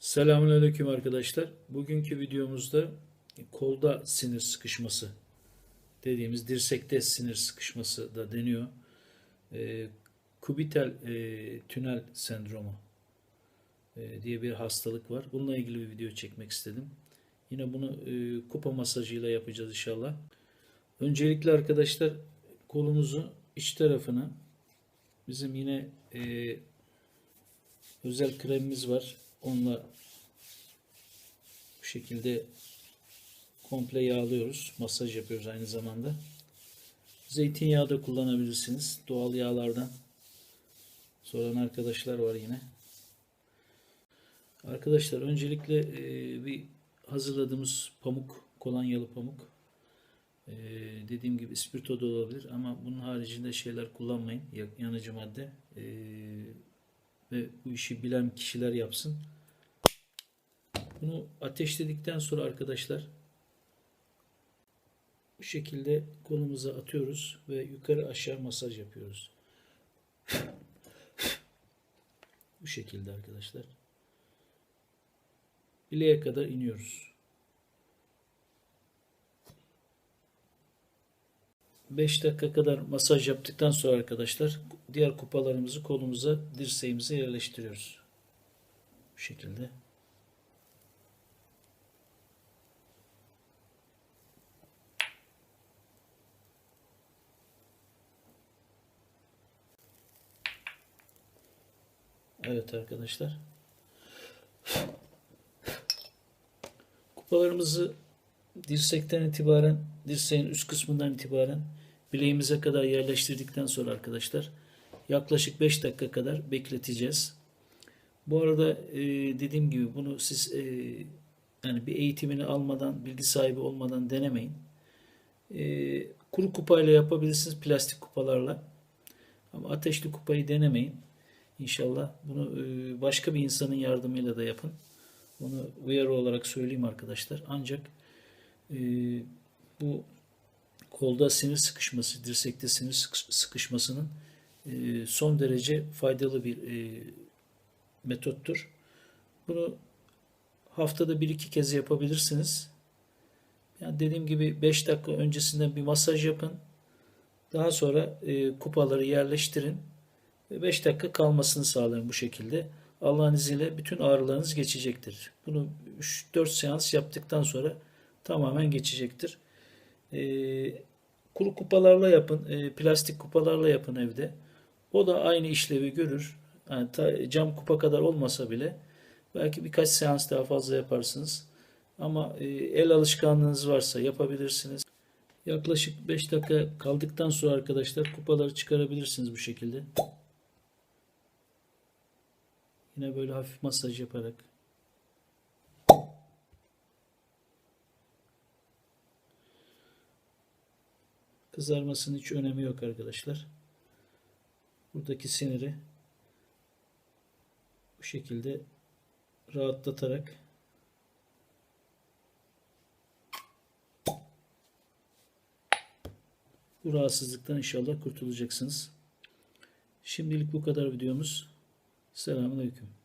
Selamünaleyküm arkadaşlar. Bugünkü videomuzda kolda sinir sıkışması dediğimiz dirsekte sinir sıkışması da deniyor. Ee, kubital e, tünel sendromu e, diye bir hastalık var. Bununla ilgili bir video çekmek istedim. Yine bunu e, kupa masajıyla yapacağız inşallah. Öncelikle arkadaşlar kolumuzu iç tarafına bizim yine e, özel kremimiz var. Onunla bu şekilde komple yağlıyoruz. Masaj yapıyoruz aynı zamanda. Zeytinyağı da kullanabilirsiniz. Doğal yağlardan. Soran arkadaşlar var yine. Arkadaşlar öncelikle e, bir hazırladığımız pamuk, kolonyalı pamuk. E, dediğim gibi ispirto da olabilir ama bunun haricinde şeyler kullanmayın. Ya- Yanıcı madde. E, ve bu işi bilen kişiler yapsın. Bunu ateşledikten sonra arkadaşlar bu şekilde kolumuza atıyoruz ve yukarı aşağı masaj yapıyoruz. Bu şekilde arkadaşlar. Bileğe kadar iniyoruz. 5 dakika kadar masaj yaptıktan sonra arkadaşlar diğer kupalarımızı kolumuza, dirseğimize yerleştiriyoruz. Bu şekilde. Evet arkadaşlar. Kupalarımızı dirsekten itibaren, dirseğin üst kısmından itibaren bileğimize kadar yerleştirdikten sonra arkadaşlar yaklaşık 5 dakika kadar bekleteceğiz. Bu arada e, dediğim gibi bunu siz e, yani bir eğitimini almadan, bilgi sahibi olmadan denemeyin. E, kuru kupayla yapabilirsiniz, plastik kupalarla. Ama ateşli kupayı denemeyin. İnşallah bunu e, başka bir insanın yardımıyla da yapın. Bunu uyarı olarak söyleyeyim arkadaşlar. Ancak e, bu kolda sinir sıkışması, dirsekte sinir sıkış- sıkışmasının son derece faydalı bir e, metottur. Bunu haftada bir iki kez yapabilirsiniz. Yani dediğim gibi 5 dakika öncesinden bir masaj yapın. Daha sonra e, kupaları yerleştirin. Ve 5 dakika kalmasını sağlayın bu şekilde. Allah'ın izniyle bütün ağrılarınız geçecektir. Bunu 3-4 seans yaptıktan sonra tamamen geçecektir. Kuru kupalarla yapın, e, plastik kupalarla yapın evde. O da aynı işlevi görür. Yani ta- cam kupa kadar olmasa bile belki birkaç seans daha fazla yaparsınız. Ama e, el alışkanlığınız varsa yapabilirsiniz. Yaklaşık 5 dakika kaldıktan sonra arkadaşlar kupaları çıkarabilirsiniz bu şekilde. Yine böyle hafif masaj yaparak. Kızarmasının hiç önemi yok arkadaşlar. Buradaki siniri bu şekilde rahatlatarak bu rahatsızlıktan inşallah kurtulacaksınız. Şimdilik bu kadar videomuz. Selamünaleyküm.